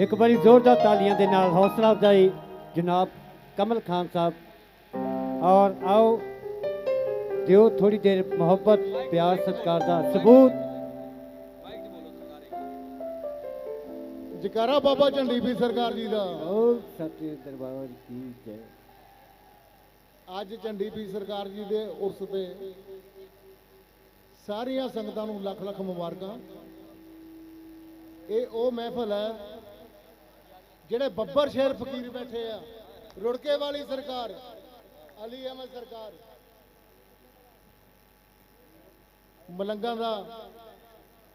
ਇੱਕ ਵਾਰੀ ਜ਼ੋਰਦਾਰ ਤਾਲੀਆਂ ਦੇ ਨਾਲ ਹੌਸਲਾ ਅਫਜ਼ਾਈ ਜਨਾਬ ਕਮਲ ਖਾਨ ਸਾਹਿਬ। ਔਰ ਆਓ ਦਿਓ ਥੋੜੀ ਦੇਰ ਮੁਹੱਬਤ ਪਿਆਰ ਸਤਿਕਾਰ ਦਾ ਸਬੂਤ। ਜਕਾਰਾ ਬਾਬਾ ਝੰਡੀ ਵੀ ਸਰਕਾਰ ਜੀ ਦਾ। ਔਰ ਸੱਚੇ ਦਰਬਾਰ ਕੀ ਜੈ। ਅੱਜ ਝੰਡੀ ਵੀ ਸਰਕਾਰ ਜੀ ਦੇ ਉਰਸ ਤੇ ਸਾਰੀਆਂ ਸੰਗਤਾਂ ਨੂੰ ਲੱਖ ਲੱਖ ਮੁਬਾਰਕਾਂ। ਇਹ ਉਹ ਮਹਿਫਲ ਹੈ ਜਿਹੜੇ ਬੱਬਰ ਸ਼ੇਰ ਫਕੀਰ ਬੈਠੇ ਆ, ਰੁੜਕੇ ਵਾਲੀ ਸਰਕਾਰ, ਅਲੀ ਅਹਿਮਦ ਸਰਕਾਰ। ਮਲੰਗਾਂ ਦਾ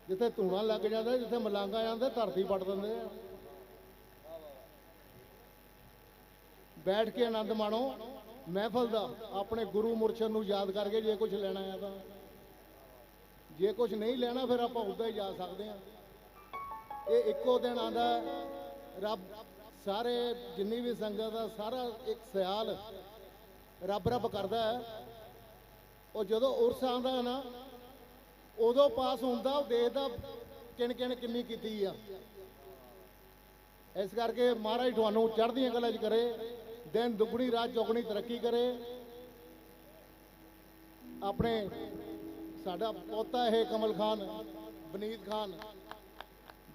ਜਿੱਥੇ ਧੂਣਾ ਲੱਗ ਜਾਂਦਾ, ਜਿੱਥੇ ਮਲੰਗਾ ਜਾਂਦੇ, ਧਰਤੀ ਪੱਟ ਦਿੰਦੇ ਆ। ਬੈਠ ਕੇ ਆਨੰਦ ਮਾਣੋ। ਮਹਿਫਲ ਦਾ, ਆਪਣੇ ਗੁਰੂ ਮੁਰਸ਼ਦ ਨੂੰ ਯਾਦ ਕਰਕੇ ਜੇ ਕੁਝ ਲੈਣਾ ਆ ਤਾਂ। ਜੇ ਕੁਝ ਨਹੀਂ ਲੈਣਾ, ਫਿਰ ਆਪਾਂ ਉੱਦਾਂ ਹੀ ਜਾ ਸਕਦੇ ਹਾਂ ਇਹ ਇੱਕੋ ਦਿਨ ਆਂਦਾ ਰੱਬ ਸਾਰੇ ਜਿੰਨੀ ਵੀ ਸੰਗਤ ਆ, ਸਾਰਾ ਇੱਕ ਸਿਆਲ ਰੱਬ ਰੱਬ ਕਰਦਾ ਹੈ। ਉਹ ਜਦੋਂ ਉਰਸ ਆਂਦਾ ਹੈ ਨਾ, ਉਦੋਂ ਪਾਸ ਹੁੰਦਾ, ਉਹ ਦੇਖਦਾ ਕਿਣ ਕਿਣ ਕਿੰਨੀ ਕੀਤੀ ਆ। ਇਸ ਕਰਕੇ ਮਹਾਰਾਜ ਤੁਹਾਨੂੰ ਚੜ੍ਹਦੀਆਂ ਕਲਾ 'ਚ ਕਰੇ। ਦਿਨ ਦੁੱਗਣੀ, ਰਾਤ ਚੌਗਣੀ ਤਰੱਕੀ ਕਰੇ। ਆਪਣੇ ਸਾਡਾ ਪੋਤਾ ਇਹ ਕਮਲ ਖਾਨ, ਬਨੀਤ ਖਾਨ।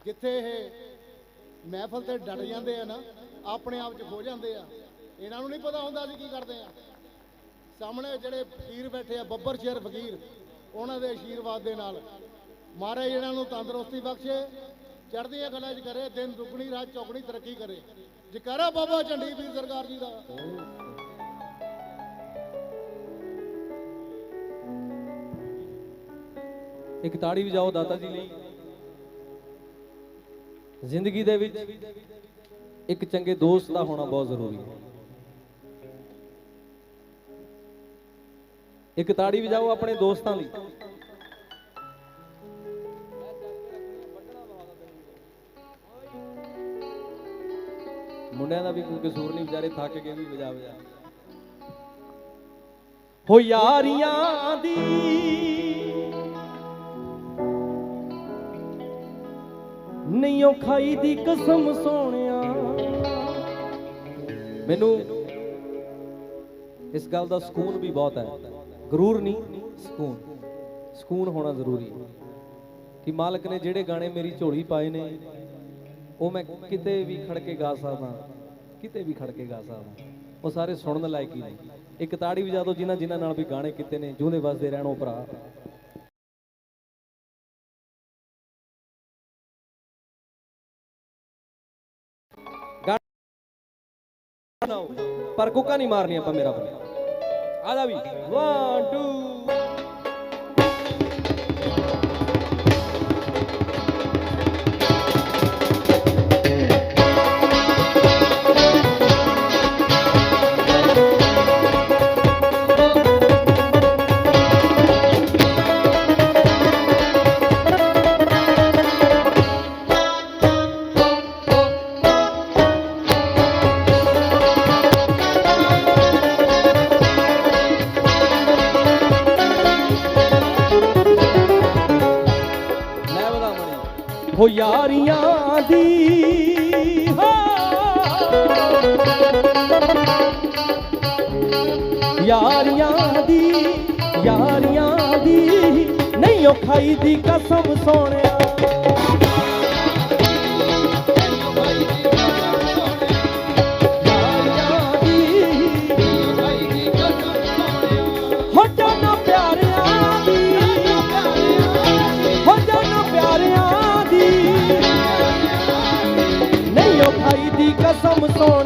ਜਿੱਥੇ ਇਹ ਮਹਿਫਲ ਤੇ ਡਟ ਜਾਂਦੇ ਆ ਨਾ, ਆਪਣੇ ਆਪ 'ਚ ਖੋ ਜਾਂਦੇ ਆ। ਇਹਨਾਂ ਨੂੰ ਨਹੀਂ ਪਤਾ ਹੁੰਦਾ ਅਸੀਂ ਕੀ ਕਰਦੇ ਆ। ਸਾਹਮਣੇ ਜਿਹੜੇ ਪੀਰ ਬੈਠੇ ਆ, ਬੱਬਰ ਸ਼ੇਰ ਫਕੀਰ, ਉਹਨਾਂ ਦੇ ਆਸ਼ੀਰਵਾਦ ਦੇ ਨਾਲ। ਮਹਾਰਾਜ ਇਹਨਾਂ ਨੂੰ ਤੰਦਰੁਸਤੀ ਬਖਸ਼ੇ। ਚੜ੍ਹਦੀਆਂ ਕਲਾ 'ਚ ਕਰੇ, ਦਿਨ ਦੁੱਗਣੀ, ਰਾਤ ਚੌਗਣੀ ਤਰੱਕੀ ਕਰੇ। ਜਕਾਰਾ ਬਾਬਾ ਝੰਡੀ ਵੀਰ ਸਰਕਾਰ ਜੀ ਦਾ। ਇੱਕ ਤਾੜੀ ਵਜਾਓ ਦਾਤਾ ਜੀ ਲਈ। ਜ਼ਿੰਦਗੀ ਦੇ ਵਿੱਚ ਇੱਕ ਚੰਗੇ ਦੋਸਤ ਦਾ ਹੋਣਾ ਬਹੁਤ ਜ਼ਰੂਰੀ ਹੈ। ਇੱਕ ਤਾੜੀ ਵਜਾਓ ਆਪਣੇ ਦੋਸਤਾਂ ਲਈ। ਮੁੰਡਿਆਂ ਦਾ ਵੀ ਕੋਈ ਕਸੂਰ ਨਹੀਂ, ਵਿਚਾਰੇ ਥੱਕ ਕੇ ਵੀ ਵਜਾ ਵਜਾ ਹੋ ਯਾਰੀਆਂ ਦੀ ਨਹੀਂ ਉਹ ਖਾਈ ਦੀ ਕਸਮ ਸੋਹਣਿਆ। ਮੈਨੂੰ ਇਸ ਗੱਲ ਦਾ ਸਕੂਨ ਵੀ ਬਹੁਤ ਹੈ। ਗਰੂਰ ਨਹੀਂ, ਸਕੂਨ। ਸਕੂਨ ਹੋਣਾ ਜ਼ਰੂਰੀ ਹੈ ਕਿ ਮਾਲਕ ਨੇ ਜਿਹੜੇ ਗਾਣੇ ਮੇਰੀ ਝੋਲੀ ਪਾਏ ਨੇ ਉਹ ਮੈਂ ਕਿਤੇ ਵੀ ਖੜ ਕੇ ਗਾ ਸਕਦਾ, ਕਿਤੇ ਵੀ ਖੜ ਕੇ ਗਾ ਸਕਦਾ। ਉਹ ਸਾਰੇ ਸੁਣਨ ਲਾਇਕ ਹੀ ਨੇ। ਇੱਕ ਤਾੜੀ ਵਜਾ ਦਿਓ ਜਿਨ੍ਹਾਂ ਜਿਨ੍ਹਾਂ ਨਾਲ ਵੀ ਗਾਣੇ ਕੀਤੇ ਨੇ ਜਿਉਂਦੇ ਵਸਦੇ ਰਹਿਣ ਭਰਾ। ਪਰ ਕੁੱਕਾ ਨਹੀਂ ਮਾਰਨੀ ਆਪਾਂ ਮੇਰਾ ਭਰਾ। ਆ ਵੀ। 1 2 ਹੋ ਯਾਰੀਆਂ ਦੀ। ਹੋ। ਯਾਰੀਆਂ ਦੀ ਯਾਰੀਆਂ ਦੀ। ਨਹੀਂ ਉਹ ਖਾਈ ਦੀ ਕਸਮ ਸੋਹਣਿਆ। सोना